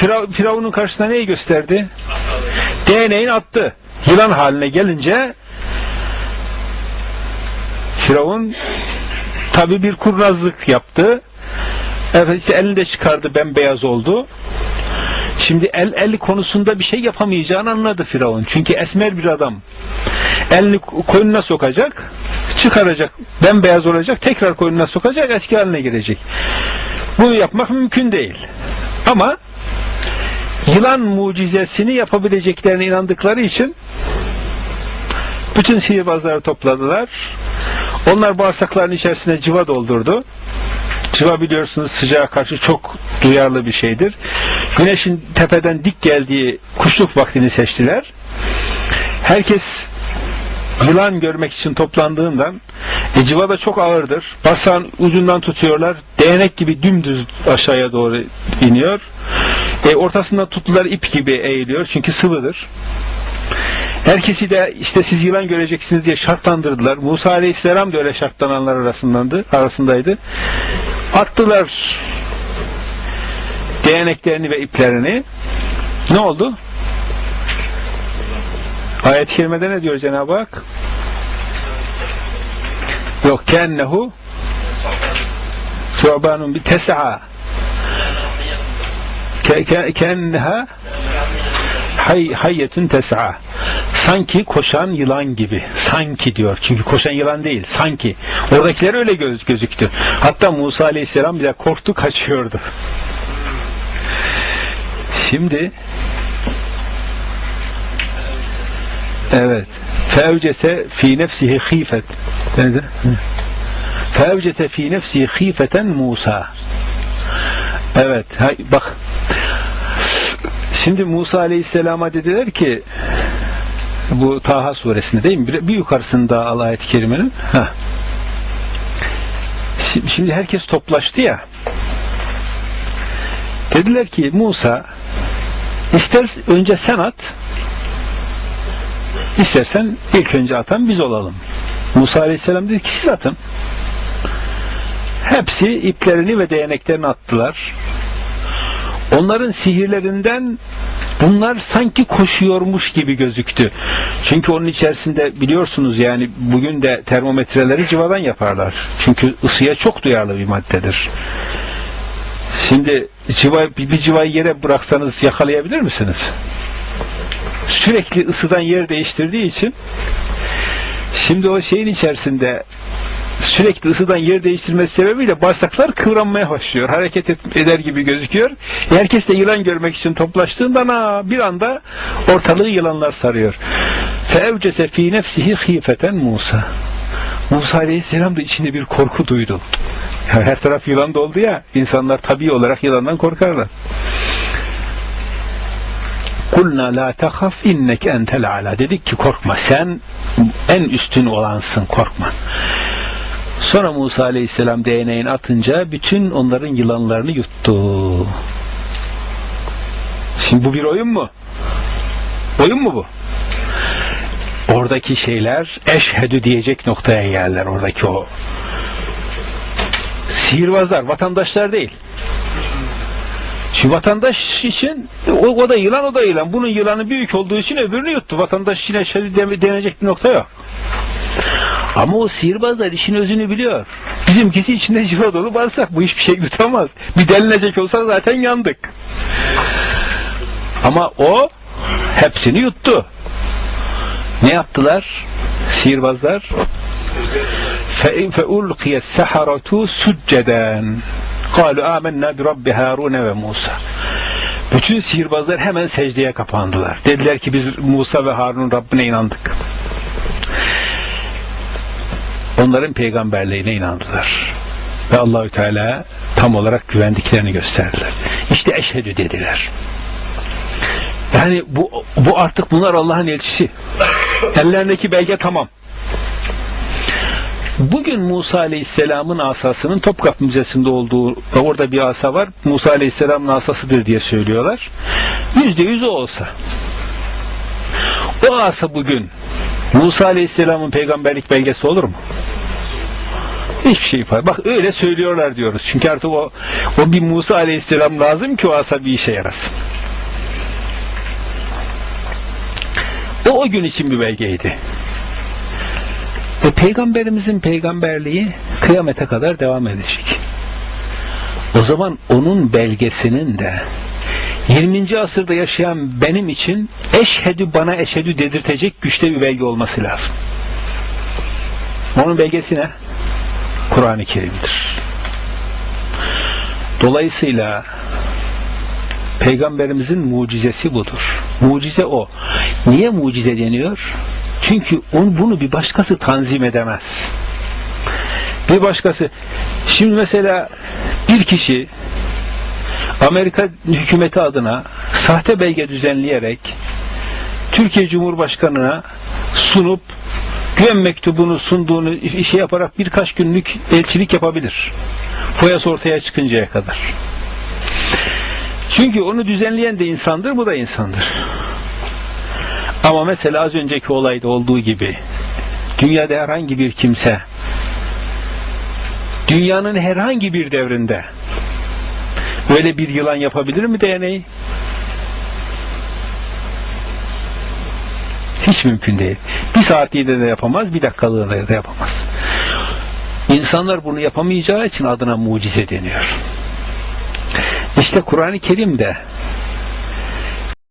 Firav- Firavun'un karşısına neyi gösterdi? Değneğini attı. Yılan haline gelince Firavun tabi bir kurnazlık yaptı. Evet işte elini de çıkardı bembeyaz oldu. Şimdi el el konusunda bir şey yapamayacağını anladı Firavun. Çünkü esmer bir adam. Elini koynuna sokacak, çıkaracak, bembeyaz olacak, tekrar koynuna sokacak, eski haline girecek. Bunu yapmak mümkün değil. Ama yılan mucizesini yapabileceklerine inandıkları için bütün sihirbazları topladılar. Onlar bağırsakların içerisine civa doldurdu. Civa biliyorsunuz sıcağa karşı çok duyarlı bir şeydir. Güneşin tepeden dik geldiği kuşluk vaktini seçtiler. Herkes yılan görmek için toplandığından e, civa da çok ağırdır. Basağın ucundan tutuyorlar. Değnek gibi dümdüz aşağıya doğru iniyor. E, ortasında tuttular ip gibi eğiliyor. Çünkü sıvıdır. Herkesi de işte siz yılan göreceksiniz diye şartlandırdılar. Musa Aleyhisselam da öyle şartlananlar arasındandı, arasındaydı. Attılar değneklerini ve iplerini. Ne oldu? Ayet-i kerimede ne diyor Cenab-ı Hak? Yok kennehu su'banun bi tes'a Ke- ke- kenneha hay, hayyetun tes'a. Sanki koşan yılan gibi. Sanki diyor. Çünkü koşan yılan değil. Sanki. Oradakiler öyle göz, gözüktü. Hatta Musa aleyhisselam bile korktu kaçıyordu. Şimdi evet. Fevcese fi nefsihi Nerede? fevcese fi nefsihi khifeten Musa. Evet hay, bak Şimdi Musa Aleyhisselam'a dediler ki bu Taha suresinde değil mi? Bir, bir yukarısında al ayet-i kerimenin. Heh. Şi- Şimdi herkes toplaştı ya. Dediler ki Musa ister önce sen at istersen ilk önce atan biz olalım. Musa Aleyhisselam dedi ki siz atın. Hepsi iplerini ve değneklerini attılar. Onların sihirlerinden bunlar sanki koşuyormuş gibi gözüktü. Çünkü onun içerisinde biliyorsunuz yani bugün de termometreleri civadan yaparlar. Çünkü ısıya çok duyarlı bir maddedir. Şimdi civa, bir, civayı yere bıraksanız yakalayabilir misiniz? Sürekli ısıdan yer değiştirdiği için şimdi o şeyin içerisinde sürekli ısıdan yer değiştirmesi sebebiyle bağırsaklar kıvranmaya başlıyor. Hareket et- eder gibi gözüküyor. Herkes de yılan görmek için toplaştığından ha, bir anda ortalığı yılanlar sarıyor. فَاَوْجَسَ ف۪ي نَفْسِهِ خِيفَةً Musa. Musa Aleyhisselam da içinde bir korku duydu. Ya her taraf yılan doldu ya, insanlar tabii olarak yılandan korkarlar. Kulna la tehaf innek entel ala. Dedik ki korkma sen en üstün olansın korkma. Sonra Musa Aleyhisselam değneğini atınca bütün onların yılanlarını yuttu. Şimdi bu bir oyun mu? Oyun mu bu? Oradaki şeyler eşhedü diyecek noktaya geldiler oradaki o sihirbazlar, vatandaşlar değil. Şu vatandaş için o, o da yılan o da yılan. Bunun yılanı büyük olduğu için öbürünü yuttu. Vatandaş için eşhedü denecek bir nokta yok. Ama o sihirbazlar işin özünü biliyor. Bizimkisi içinde civa dolu bağırsak bu hiçbir şey tutamaz. Bir delinecek olsa zaten yandık. Ama o hepsini yuttu. Ne yaptılar? Sihirbazlar fe فَاُلْقِيَ السَّحَرَةُ سُجَّدًا قَالُوا آمَنَّا بِرَبِّ هَارُونَ ve Musa. Bütün sihirbazlar hemen secdeye kapandılar. Dediler ki biz Musa ve Harun Rabbine inandık. Onların peygamberliğine inandılar. Ve Allahü Teala tam olarak güvendiklerini gösterdiler. İşte eşhedü dediler. Yani bu, bu artık bunlar Allah'ın elçisi. Ellerindeki belge tamam. Bugün Musa Aleyhisselam'ın asasının Topkapı Müzesi'nde olduğu orada bir asa var. Musa Aleyhisselam'ın asasıdır diye söylüyorlar. Yüzde yüz olsa. O asa bugün Musa Aleyhisselam'ın peygamberlik belgesi olur mu? Hiçbir şey ifade. Bak öyle söylüyorlar diyoruz. Çünkü artık o, o bir Musa aleyhisselam lazım ki o asa bir işe yarasın. O o gün için bir belgeydi. Ve peygamberimizin peygamberliği kıyamete kadar devam edecek. O zaman onun belgesinin de 20. asırda yaşayan benim için eşhedü bana eşhedü dedirtecek güçte bir belge olması lazım. Onun belgesi ne? Kur'an-ı Kerim'dir. Dolayısıyla Peygamberimizin mucizesi budur. Mucize o. Niye mucize deniyor? Çünkü on, bunu bir başkası tanzim edemez. Bir başkası. Şimdi mesela bir kişi Amerika hükümeti adına sahte belge düzenleyerek Türkiye Cumhurbaşkanı'na sunup güven mektubunu sunduğunu şey yaparak birkaç günlük elçilik yapabilir. Foyası ortaya çıkıncaya kadar. Çünkü onu düzenleyen de insandır, bu da insandır. Ama mesela az önceki olayda olduğu gibi dünyada herhangi bir kimse dünyanın herhangi bir devrinde böyle bir yılan yapabilir mi deneyi? Hiç mümkün değil. Bir saatliğinde de yapamaz, bir dakikalığında da yapamaz. İnsanlar bunu yapamayacağı için adına mucize deniyor. İşte Kur'an-ı Kerim'de